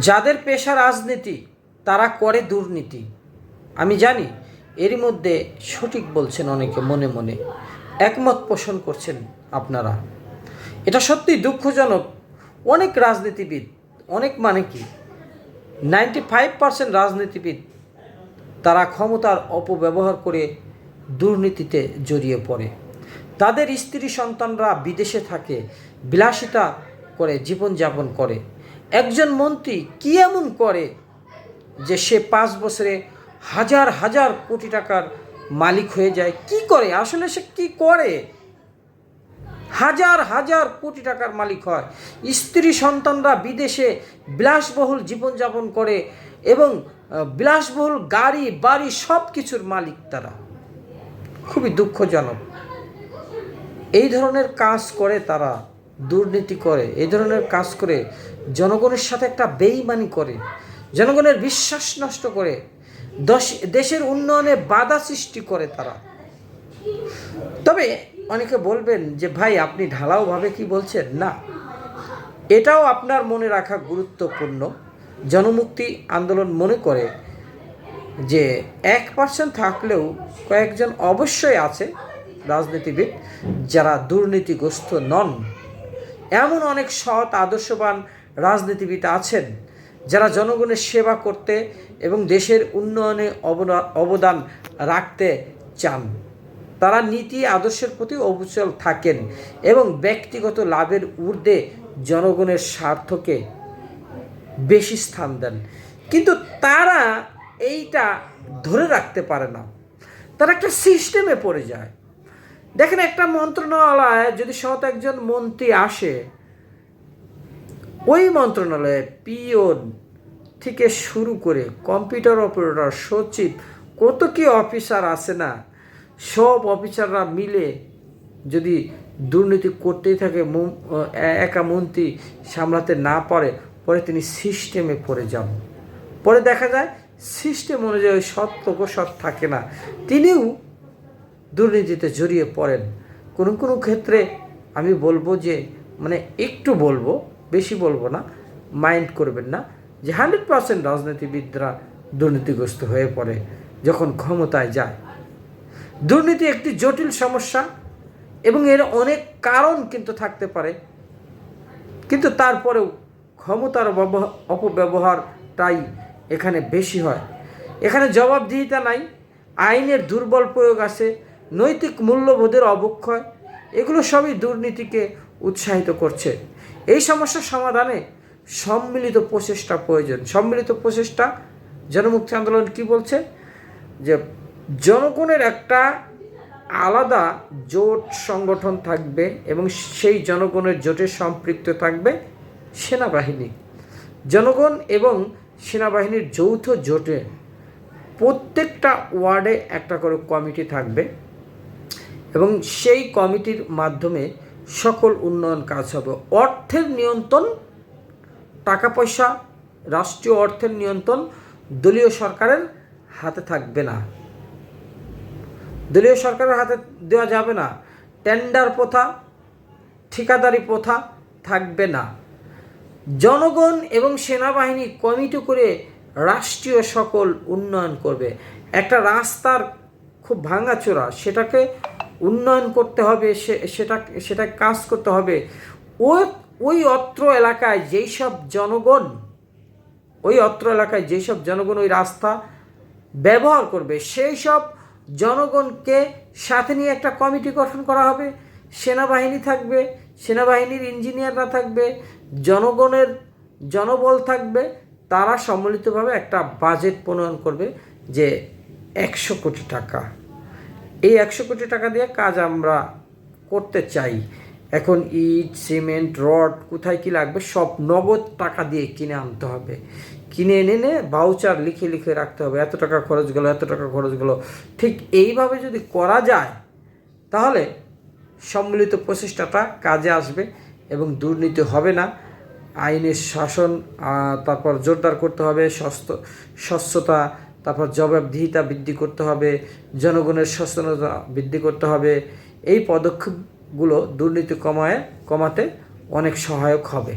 যাদের পেশা রাজনীতি, তারা করে দুর্নীতি। আমি জানি এরই মধ্যে সঠিক বলছেন অনেকে মনে মনে। একমত পোষণ করছেন আপনারা। এটা সত্যিই দুঃখজনক। অনেক রাজনীতিবিদ, অনেক মানে কি? নাইনটি ফাইভ পার্সেন্ট রাজনীতিবিদ, তারা ক্ষমতার অপব্যবহার করে দুর্নীতিতে জড়িয়ে পড়ে। তাদের স্ত্রী সন্তানরা বিদেশে থাকে, বিলাসিতা করে জীবনযাপন করে। একজন মন্ত্রী কি এমন করে যে সে পাঁচ বছরে হাজার হাজার কোটি টাকার মালিক হয়ে যায়? কি করে? আসলে সে কি করে? হাজার হাজার কোটি টাকার মালিক হয়। স্ত্রী সন্তানরা বিদেশে বিলাসবহুল জীবনযাপন করে এবং বিলাসবহুল গাড়ি, বাড়ি সব কিছুর মালিক তারা। খুবই দুঃখজনক। এই ধরনের কাজ করে তারা। দুর্নীতি করে, এই ধরনের কাজ করে, জনগণের সাথে একটা বেইমানি করে, জনগণের বিশ্বাস নষ্ট করে, দশ- দেশের উন্নয়নে বাধা সৃষ্টি করে তারা। তবে অনেকে বলবেন যে, ভাই, আপনি ঢালাওভাবে কি বলছেন? না। এটাও আপনার মনে রাখা গুরুত্বপূর্ণ। জনমুক্তি আন্দোলন মনে করে যে, এক পার্সেন্ট থাকলেও কয়েকজন অবশ্যই আছে রাজনীতিবিদ যারা দুর্নীতিগ্রস্ত নন। এমন অনেক সৎ, আদর্শবান রাজনীতিবিদ আছেন যারা জনগণের সেবা করতে এবং দেশের উন্নয়নে অবদা- অবদান রাখতে চান। তারা নীতি, আদর্শের প্রতি অবিচল থাকেন এবং ব্যক্তিগত লাভের ঊর্ধ্বে জনগণের স্বার্থকে বেশি স্থান দেন। কিন্তু তারা এইটা ধরে রাখতে পারে না। তারা একটা সিস্টেমে পড়ে যায়। দেখেন একটা মন্ত্রণালয়ে, যদি সৎ একজন মন্ত্রী আসে, ওই মন্ত্রণালয়ে পিওন থেকে শুরু করে কম্পিউটার অপারেটর, সচিব, কত কি অফিসার আছে না, সব অফিসাররা মিলে যদি দুর্নীতি করতেই থাকে একা মন্ত্রী সামলাতে না পারে, পরে তিনি সিস্টেমে পড়ে যান। পরে দেখা যায় সিস্টেম অনুযায়ী সৎ লোক সৎ থাকে না। তিনিও দুর্নীতিতে জড়িয়ে পড়েন। কোনো কোনো ক্ষেত্রে আমি বলব যে মানে একটু বলব, বেশি বলব না, মাইন্ড করবেন না যে হান্ড্রেড পার্সেন্ট রাজনীতিবিদরা দুর্নীতিগ্রস্ত হয়ে পড়ে যখন ক্ষমতায় যায়। দুর্নীতি একটি জটিল সমস্যা এবং এর অনেক কারণ কিন্তু থাকতে পারে। কিন্তু তারপরেও ক্ষমতার ব্যবহা- অপব্যবহারটাই এখানে বেশি হয়। এখানে জবাবদিহিতা নাই, আইনের দুর্বল প্রয়োগ আছে নৈতিক মূল্যবোধের অবক্ষয়, এগুলো সবই দুর্নীতিকে উৎসাহিত করছে। এই সমস্যার সমাধানে সম্মিলিত প্রচেষ্টা প্রয়োজন। সম্মিলিত প্রচেষ্টা, জনমুক্তি আন্দোলন কি বলছে? যে জনগণের একটা আলাদা জোট সংগঠন থাকবে এবং সেই জনগণের জোটে সম্পৃক্ত থাকবে সেনাবাহিনী। জনগণ এবং সেনাবাহিনীর যৌথ জোটে প্রত্যেকটা ওয়ার্ডে একটা করে কমিটি থাকবে। এবং সেই কমিটির মাধ্যমে সকল উন্নয়ন কাজ হবে। অর্থের নিয়ন্ত্রণ টাকা পয়সা রাষ্ট্রীয় অর্থের নিয়ন্ত্রণ দলীয় সরকারের হাতে থাকবে না। দলীয় সরকারের হাতে দেওয়া যাবে না। টেন্ডার প্রথা, ঠিকাদারি প্রথা থাকবে না। জনগণ এবং সেনাবাহিনী কমিটি করে রাষ্ট্রীয় সকল উন্নয়ন করবে। একটা রাস্তার খুব ভাঙাচোরা, সেটাকে উন্নয়ন করতে হবে সেটা সেটা কাজ করতে হবে। ওই ওই অত্র এলাকায় যেই সব জনগণ, ওই অত্র এলাকায় যেসব জনগণ ওই রাস্তা ব্যবহার করবে সেই সব জনগণকে সাথে নিয়ে একটা কমিটি গঠন করা হবে। সেনাবাহিনী থাকবে, সেনাবাহিনীর ইঞ্জিনিয়াররা থাকবে, জনগণের জনবল থাকবে, তারা সম্মিলিতভাবে একটা বাজেট প্রণয়ন করবে যে একশো কোটি টাকা। এই একশো কোটি টাকা দিয়ে কাজ আমরা করতে চাই। এখন ইট, সিমেন্ট, রড, কোথায় কি লাগবে, সব নগদ টাকা দিয়ে কিনে আনতে হবে। কিনে এনে এনে বাউচার লিখে লিখে রাখতে হবে। এত টাকা খরচ গেলো, এত টাকা খরচ গেলো। ঠিক এইভাবে যদি করা যায়, তাহলে সম্মিলিত প্রচেষ্টাটা কাজে আসবে এবং দুর্নীতি হবে না। আইনের শাসন তারপর জোরদার করতে হবে স্বস্থ স্বচ্ছতা তারপর জবাবদিহিতা বৃদ্ধি করতে হবে, জনগণের সচেতনতা বৃদ্ধি করতে হবে। এই পদক্ষেপগুলো দুর্নীতি কমায়, কমাতে অনেক সহায়ক হবে।